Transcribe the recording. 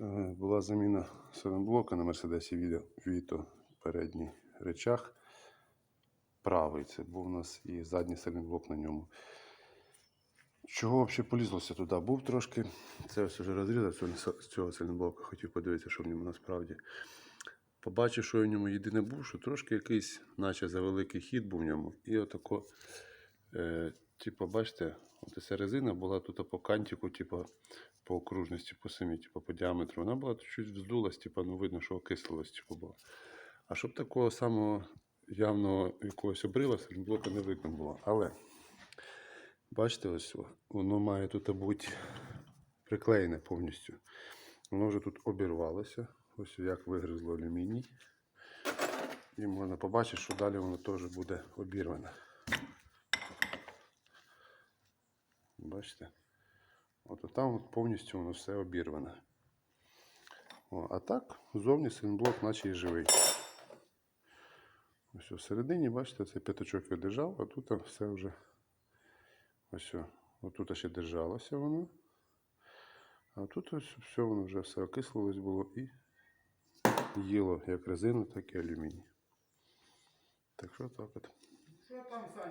Е, Була заміна сайлентблока на Мерседесі Віто, передній речах. Правий це був у нас і задній сайлентблок на ньому. Чого взагалі полізлося туди? Був трошки. Це ось вже розрізав з цього сайлентблока. Хотів подивитися, що в ньому насправді. Побачив, що в ньому єдине був, що трошки якийсь, наче завеликий хід був в ньому. І отако, е, типу, бачите, от ця резина була тут по кантику, типу, по окружності, по самій, типу, по діаметру. Вона була чуть вздулась, типу, ну видно, що окислилась, типу, була. А щоб такого самого явного якогось обрива блока не видно було. Але бачите, ось воно має тут бути приклеєне повністю. Воно вже тут обірвалося. Ось як вигризло алюміній. І можна побачити, що далі воно теж буде обірване. Бачите? От там повністю воно все обірване. О, а так, зовні синблок наче і живий. Ось всередині, бачите, цей п'ятачок я держав, а тут все вже. Ось. о. Отут ще держалося воно. А тут ось все воно вже все окислилось було і їло як резину, так і алюміній. Так що так от.